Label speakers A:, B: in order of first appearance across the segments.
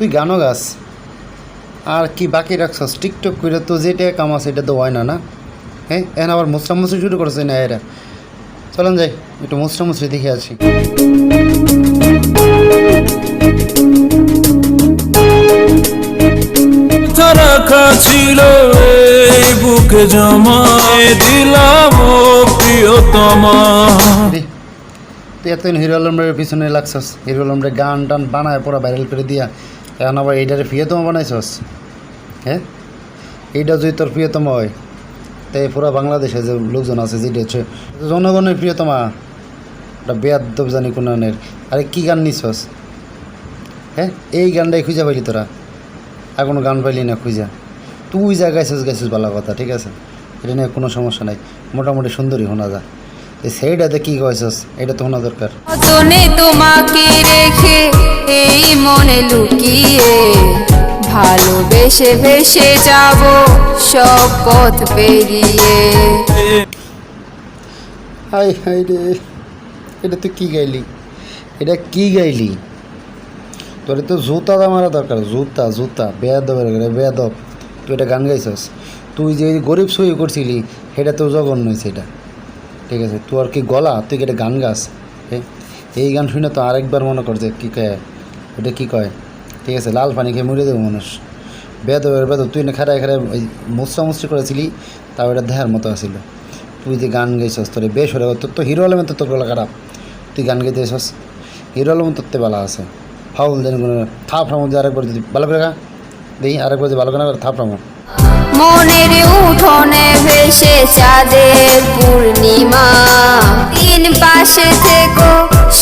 A: তুই গানও গাছ আর কি বাকি রাখছস? টিকটক করে তো যেটা কামাস এটা তো হয় না না? হ্যাঁ? এখন আবার মুসরা মুসরি শুরু করেছে না এরা? চলেন যাই একটু মুসরা মুসরি দেখে আছি
B: রাখা ছিল বুকে জমায় দিলাম প্রিয়তমা।
A: তুই এতদিন হিরো আলমের পিছনে লাগছস। হিরো আলমের গান টান বানায় পুরো ভাইরাল করে দিয়া। এখন আবার এইটারে প্রিয়তম বানাইছস? হ্যাঁ এইটা যদি তোর প্রিয়তম হয় তাই পুরো বাংলাদেশে যে লোকজন আছে যেটা হচ্ছে জনগণের প্রিয়তমা ওটা বেয়াদব জানি কোনের আরে কী গান নিছস? হ্যাঁ এই গানটাই খুঁজে পাইলি তোরা? আর কোনো গান পাইলি না খুঁজা? তুই যা গাইছিস গাইছিস ভালো কথা, ঠিক আছে? এটা নিয়ে কোনো সমস্যা নাই। মোটামুটি সুন্দরী শোনা যা সেইটাতে কী কয়েছিস এটা তো শোনা দরকার।
C: মনে লুকিয়ে ভালোবেসে ভেসে যাব সব পথ পেরিয়ে।
A: হাই হাই রে, এটা তুই কী গাইলি? এটা কী গাইলি? তোর তো জুতা দা মারা দরকার, জুতা জুতা বেয়াদবের বেয়াদব। তুই এটা গান গাইছস? তুই যে গরিব সই করছিলি, সেটা তো জঘন্য হয়েছে এটা। ঠিক আছে তুই আর কি গলা? তুই কি এটা গান গাস? হ্যাঁ? এই গান শুনে তো আরেকবার মনে করছে কী কয় এটা কী কয়? ঠিক আছে, লাল পানি খেয়ে মরে দেবে মানুষ। বেদবের বেদ তুই না খারায় খারায় ওই মুসরা মুসরি করেছিলি, তাও এটা দেহার মতো আছিল। তুই যে গান গাইছস, তোর বেশ হলে তোর তো হিরো আলমের তো তোর গলা খারাপ। তুই গান গাইতে এসস হিরো আলম তোর বালা আছে। ফাউল দেন কোনো থাপ রামো যে আরেকবার যদি ভালো করে গা দেখি আরেকবার যে ভালো করে থাপ রামো।
C: মনের উঠোনে ভেসে চাঁদের পূর্ণিমা। তিন পাশে থেকো,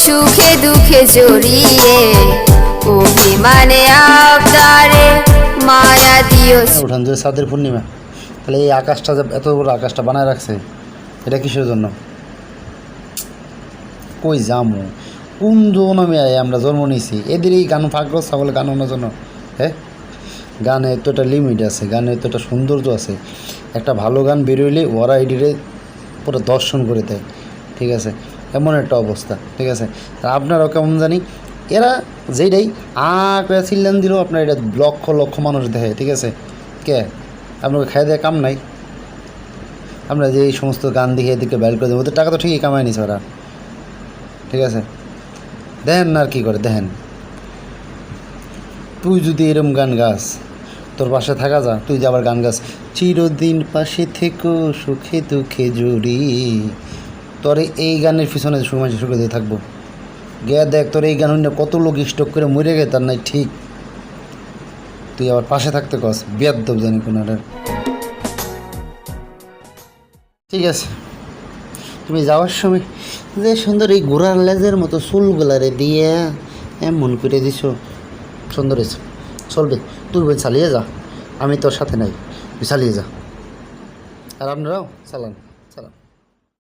C: সুখে দুঃখে জড়িয়ে। অভিমানে আবদারে, মায়া দিও।
A: উঠান, যে সাদের পূর্ণিমা, তাহলে এই আকাশটা এত বড় আকাশটা বানায় রাখছে, এটা কিসের জন্য? কই যামু? কোন জন্মে আমরা জন্ম নিয়েছি। এদের এই গান ফাঁকগ্রস্ত বলে গান অন্য জন্য। হ্যাঁ? গানে তো একটা লিমিট আছে, গানে তো একটা সৌন্দর্য আছে। একটা ভালো গান বেরোইলে ওরা এডিরে পুরো দর্শন করে দেয়। ঠিক আছে? এমন একটা অবস্থা, ঠিক আছে? আপনারাও কেমন জানি এরা যেইটাই আ করে চিল্লান দিলেও আপনার এটা লক্ষ লক্ষ মানুষ দেখে, ঠিক আছে? কে? আপনাকে খাই দেয় কাম নাই। আমরা যে এই সমস্ত গান দেখে এদিকে বাইর করে দেবো, ওদের টাকা তো ঠিকই কামায় নিছে ওরা। ঠিক আছে? দেখেন না আর কী করে, দেখেন। তুই যদি এরম গান গাস, তোর পাশে থাকা যা, তুই যে আবার গান গাস, চিরদিন পাশে থেকো, সুখে দুঃখে জুড়ি। তোর এই গানের পিছনে সময় সুখে দিয়ে থাকব। গিয়া দেখ, তোর এই গান হইলে কত লোক স্টক করে মরে গে তার নাই ঠিক। তুই আবার পাশে থাকতে কস বেয়াদ্দব জানি কোনো। ঠিক আছে। তুমি যাওয়ার সময় যে সুন্দর এই ঘোড়ার লেজের মতো চুলগুলারে দিয়ে এমন করে দিছ। সুন্দর হয়েছে। চলবে তুই বই চালিয়ে যা। আমি তোর সাথে নাই, তুই চালিয়ে যা। আর আপনারাও চালান।